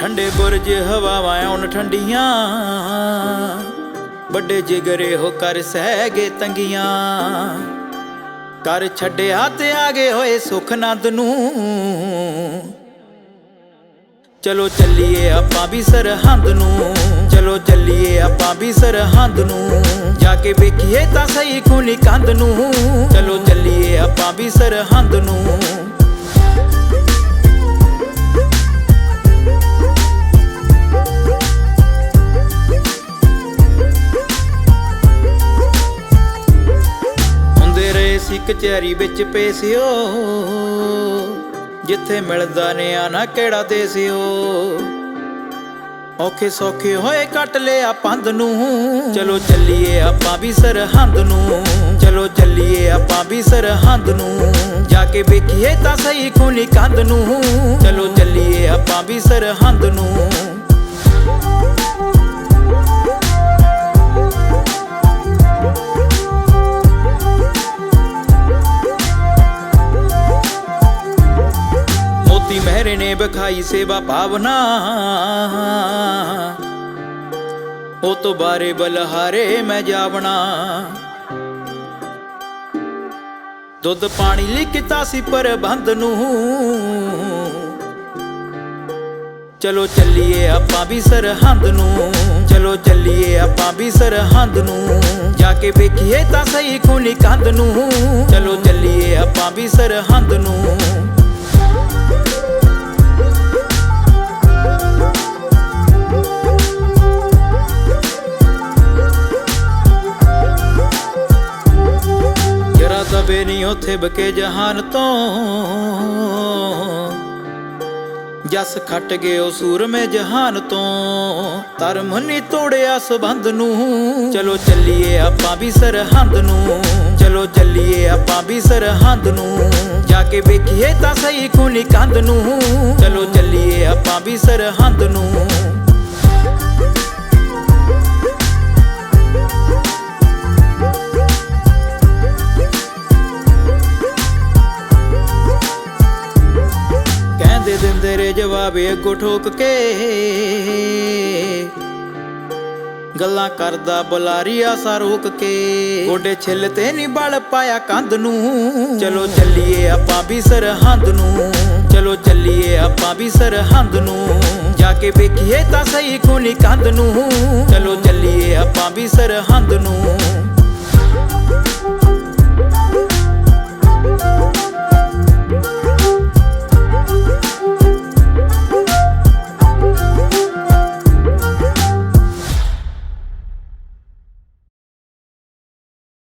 ਠੰਡੇ ਬੁਰਜ ਹਵਾਵਾਂ ਆਉਣ ਠੰਡੀਆਂ। ਵੱਡੇ ਜਿਗਰੇ ਹੋ ਕਰ ਸਹਿਗੇ ਤੰਗੀਆਂ। ਕਰ ਛੱਡਿਆ ਤੇ ਆ ਹੋਏ ਸੁਖ ਨੰਦ ਨੂੰ। ਚਲੋ ਚੱਲੀਏ ਆਪਾਂ ਵੀ ਸਰਹੰਦ ਨੂੰ। ਚਲੋ ਚੱਲੀਏ ਆਪਾਂ ਵੀ ਸਰਹੰਦ ਨੂੰ। ਜਾ ਕੇ ਵੇਖੀਏ ਤਾਂ ਸਹੀ ਖੂਨੀ ਕੰਧ ਨੂੰ। ਚਲੋ ਚੱਲੀਏ ਆਪਾਂ ਵੀ ਸਰਹੰਦ ਨੂੰ। ਹੁੰਦੇ ਕਚਹਿਰੀ ਵਿੱਚ ਪੇਸਿਓ। ਜਿੱਥੇ ਮਿਲਦਾ ਨੇ ਨਾ ਕਿਹੜਾ ਦੇਸਿਓ। ਔਖੇ ਸੌਖੇ ਹੋਏ ਕੱਟ ਲਿਆ ਪੰਧ ਨੂੰ। ਚਲੋ ਚੱਲੀਏ ਆਪਾਂ ਵੀ ਸਰਹੰਦ ਨੂੰ। ਚਲੋ ਚੱਲੀਏ ਆਪਾਂ ਵੀ ਸਰਹੰਦ ਨੂੰ। ਜਾ ਕੇ ਵੇਖੀਏ ਤਾਂ ਸਹੀ ਖੂਨੀ ਕੰਧ ਨੂੰ। ਚਲੋ ਚੱਲੀਏ ਆਪਾਂ ਵੀ ਸਰਹੰਦ ਨੂੰ। ਮਹਿਰੇ ਨੇ ਬਖਾਈ ਸੇਵਾ ਭਾਵਨਾ। ਉਹ ਤੋਂ ਬਾਰੇ ਬਲਹਾਰੇ ਮੈਂ ਜਾਵਣਾ। ਦੁੱਧ ਪਾਣੀ ਲਿਖਤਾ ਸੀ ਪ੍ਰਬੰਧ ਨੂੰ। ਚਲੋ ਚੱਲੀਏ ਆਪਾਂ ਵੀ ਸਰਹੰਦ ਨੂੰ। ਚਲੋ ਚੱਲੀਏ ਆਪਾਂ ਵੀ ਸਰਹੰਦ ਨੂੰ। ਜਾ ਕੇ ਵੇਖੀਏ ਤਾਂ ਸਹੀ ਖੂਨੀ ਕੰਧ ਨੂੰ। ਚਲੋ ਚੱਲੀਏ ਆਪਾਂ ਵੀ ਸਰਹੰਦ ਨੂੰ। ਜਰਾ ਨਹੀਂ ਉਥੇ ਬਕੇ ਜਹਾਨ ਤੋਂ। ਜਸ ਖੱਟ ਗਏ ਉਹ ਸੂਰਮੇ ਜਹਾਨ ਤੋਂ। ਧਰਮ ਨਹੀਂ ਤੋੜਿਆ ਸਬੰਧ ਨੂੰ। ਚਲੋ ਚੱਲੀਏ ਆਪਾਂ ਵੀ ਸਰਹੰਦ ਨੂੰ। ਚਲੋ ਚੱਲੀਏ ਆਪਾਂ ਵੀ ਸਰਹੰਦ ਨੂੰ। ਜਾ ਕੇ ਵੇਖੀਏ ਤਾਂ ਸਹੀ ਖੂਨੀ ਕੰਧ ਨੂੰ। ਚਲੋ ਚੱਲੀਏ ਆਪਾਂ ਵੀ ਸਰਹੰਦ ਨੂੰ। ਦਿੰਦੇ ਅੱਗੋ ਠੋਕ ਕੇ ਗੱਲਾਂ ਕਰਦਾ ਬੁਲਾਰੀਆ ਆਸਾ ਰੋਕ ਕੇ। ਗੋਡੇ ਛਿੱਲ ਤੇ ਨਹੀਂ ਬਲ ਪਾਇਆ ਕੰਧ ਨੂੰ। ਚਲੋ ਚੱਲੀਏ ਆਪਾਂ ਵੀ ਸਰਹੰਦ ਨੂੰ। ਚਲੋ ਚੱਲੀਏ ਆਪਾਂ ਵੀ ਸਰਹੰਦ ਨੂੰ। ਜਾ ਕੇ ਵੇਖੀਏ ਤਾਂ ਸਹੀ ਖੂਨੀ ਕੰਧ ਨੂੰ। ਚਲੋ ਚੱਲੀਏ ਆਪਾਂ ਵੀ ਸਰਹੰਦ ਨੂੰ।